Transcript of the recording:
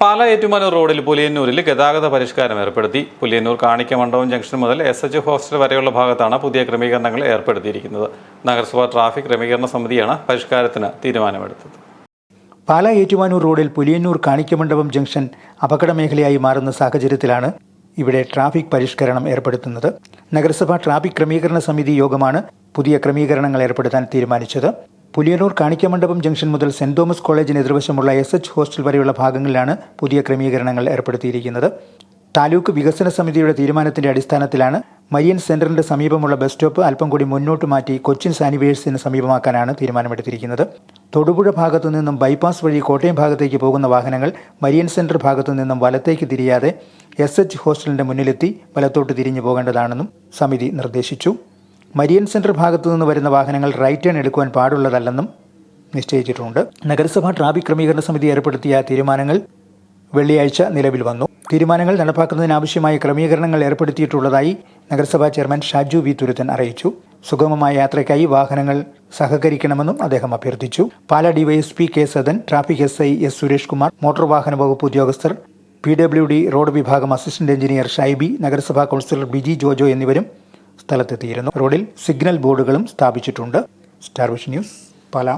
പാല ഏറ്റുമാനൂർ റോഡിൽ പുലിയന്നൂരിൽ ഗതാഗത പരിഷ്കാരം ഏർപ്പെടുത്തി. പുലിയന്നൂർ കാണിക്ക മണ്ഡപം ജംഗ്ഷൻ മുതൽ എസ് എച്ച് ഹോസ്റ്റൽ വരെയുള്ള ഭാഗത്താണ് പുതിയ ക്രമീകരണങ്ങൾ ഏർപ്പെടുത്തിയിരിക്കുന്നത്. നഗരസഭാ ട്രാഫിക് ക്രമീകരണ സമിതിയാണ് പരിഷ്കാരത്തിന് തീരുമാനമെടുത്തത്. പാല ഏറ്റുമാനൂർ റോഡിൽ പുലിയന്നൂർ കാണിക്കമണ്ഡപം ജംഗ്ഷൻ അപകടമേഖലയായി മാറുന്ന സാഹചര്യത്തിലാണ് ഇവിടെ ട്രാഫിക് പരിഷ്കരണം ഏർപ്പെടുത്തുന്നത്. നഗരസഭാ ട്രാഫിക് ക്രമീകരണ സമിതി യോഗമാണ് പുതിയ ക്രമീകരണങ്ങൾ ഏർപ്പെടുത്താൻ തീരുമാനിച്ചത്. പുലിയന്നൂർ കാണിക്കമണ്ഡപം ജംഗ്ഷൻ മുതൽ സെന്റ് തോമസ് കോളേജിന് എതിർവശമുള്ള എസ് എച്ച് ഹോസ്റ്റൽ വരെയുള്ള ഭാഗങ്ങളിലാണ് പുതിയ ക്രമീകരണങ്ങൾ ഏർപ്പെടുത്തിയിരിക്കുന്നത്. താലൂക്ക് വികസന സമിതിയുടെ തീരുമാനത്തിന്റെ അടിസ്ഥാനത്തിലാണ് മരിയൻ സെന്ററിന്റെ സമീപമുള്ള ബസ് സ്റ്റോപ്പ് അല്പം കൂടി മുന്നോട്ട് മാറ്റി കൊച്ചിൻ സാനിവേഴ്സിന് സമീപമാക്കാനാണ് തീരുമാനമെടുത്തിരിക്കുന്നത്. തൊടുപുഴ ഭാഗത്തു നിന്നും ബൈപ്പാസ് വഴി കോട്ടയം ഭാഗത്തേക്ക് പോകുന്ന വാഹനങ്ങൾ മരിയൻ സെന്റർ ഭാഗത്തു നിന്നും വലത്തേക്ക് തിരിയാതെ എസ് എച്ച് ഹോസ്റ്റലിന്റെ മുന്നിലെത്തി വലത്തോട്ട് തിരിഞ്ഞു പോകേണ്ടതാണെന്നും സമിതി നിർദ്ദേശിച്ചു. മരിയൻ സെന്റർ ഭാഗത്തു നിന്ന് വരുന്ന വാഹനങ്ങൾ റൈറ്റ് ടേൺ എടുക്കുവാൻ പാടുള്ളതല്ലെന്നും നിശ്ചയിച്ചിട്ടുണ്ട്. നഗരസഭാ ട്രാഫിക് ക്രമീകരണ സമിതി ഏർപ്പെടുത്തിയ തീരുമാനങ്ങൾ വെള്ളിയാഴ്ച നിലവിൽ വന്നു. തീരുമാനങ്ങൾ നടപ്പാക്കുന്നതിനാവശ്യമായ ക്രമീകരണങ്ങൾ ഏർപ്പെടുത്തിയിട്ടുള്ളതായി നഗരസഭാ ചെയർമാൻ ഷാജു വി തുരുത്തൻ അറിയിച്ചു. സുഗമമായ യാത്രയ്ക്കായി വാഹനങ്ങൾ സഹകരിക്കണമെന്നും അദ്ദേഹം അഭ്യർത്ഥിച്ചു. Pala DYSP K Sadan traffic S I S Suresh Kumar motor വാഹന വകുപ്പ് ഉദ്യോഗസ്ഥർ പി ഡബ്ല്യു ഡി റോഡ് വിഭാഗം അസിസ്റ്റന്റ് എഞ്ചിനീയർ ഷൈബി നഗരസഭാ കൗൺസിലർ ബിജി ജോജോ എന്നിവരും സ്ഥലത്തെത്തിയിരുന്നു. റോഡിൽ സിഗ്നൽ ബോർഡുകളും സ്ഥാപിച്ചിട്ടുണ്ട്. Starvish news Pala.